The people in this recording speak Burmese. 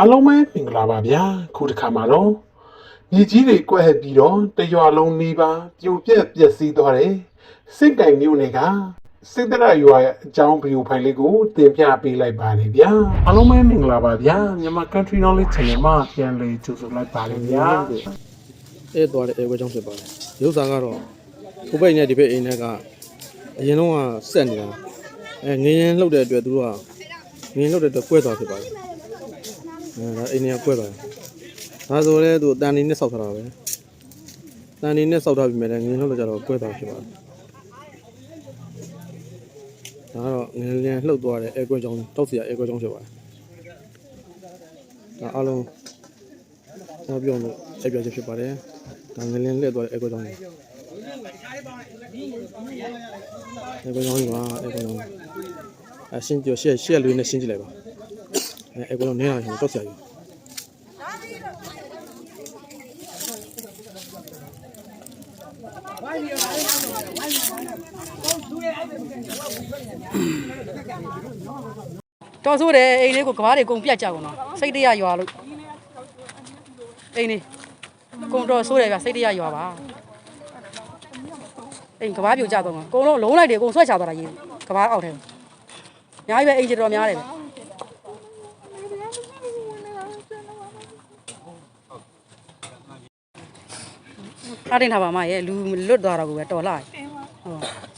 အားလုံးပဲမင်္ဂလာပါဗျာခုတစ်ခါမှာတော့မြေကြီးတွေကွက်ဟက်ပြီးတော့တရွာလုံးနေပါပြိုပြက်ပျက်စီးသွားတယ်စစ်တိုင်မျိုးတွေကစစ်တရရွာရဲ့အကြောင်းဗီဒီယိုဖိုင်လေးကိုတင်ပြပေးလိုက်ပါတယ်ဗျာအားလုံးပဲမင်္ဂလာပါဗျာမြန်မာ country knowledge channel မှာပြန်လည်ကြိုဆိုလိုက်ပါတယ်ဗျာအဲသွားတဲ့အဲဝဲချောင်းဖြစ်ပါတယ်ရုပ်စာကတော့ဟိုဘက်နဲ့ဒီဘက်အိမ်ထဲကအရင်တော့ကဆက်နေတာအဲငရင်လှုပ်တဲ့အတွက်သူတို့ကငရင်လှုပ်တဲ့အတွက်ကွဲသွားဖြစ်ပါတယ် အဲဒါအိမ်ထဲကကွဲသွားတယ်ဒါဆိုလဲသူတန်နေနဲ့စောက်ထားတာပဲတန်နေနဲ့စောက်ထားပြီးမြဲငရင်လှုပ်လို့ကြတော့ကွဲသွားဖြစ်ပါတယ်ဒါကတော့ငရင်လျံလှုပ်သွားတဲ့အဲကွဲချောင်းတောက်စီရအဲကွဲချောင်းဖြစ်ပါတယ်ဒါအားလုံးကျွန်တော်ပြောလို့အဲ့ပြောချက်ဖြစ်ပါတယ်။ဒါငလင်းလက်သွားတဲ့အဲ့ကောကြောင့်အဲ့ကောကြောင့်ပါအဲ့ကောကြောင့်အရှင်းပြောရှက်ရှက်လွေးနဲ့ရှင်းကြည့်လိုက်ပါ အဲ့အဲ့ကောကြောင့်နင်းလာရှင်တော့ဆရာကြီးတော်ဆိုးတယ်အိမ်လေးကိုကဘာတွေကုန်ပြတ်ကြကုန်တော့စိတ်တရရွာလို့အိမ်လေးကုန်တော်ဆိုးတယ်ဗျစိတ်တရရွာပါအိမ်ကဘာပြိုကြတော့မှာအကုန်လုံးလုံးလိုက်တယ်အကုန်ဆွဲချသွားတာကြီးကဘာအောက်ထဲမှာအများကြီးပဲအိမ်ကြီးတော်များတယ်ဗျ အားတင်ထားပါမရဲ့လူလွတ်သွားတော့ကိုပဲတော်လာဟုတ်က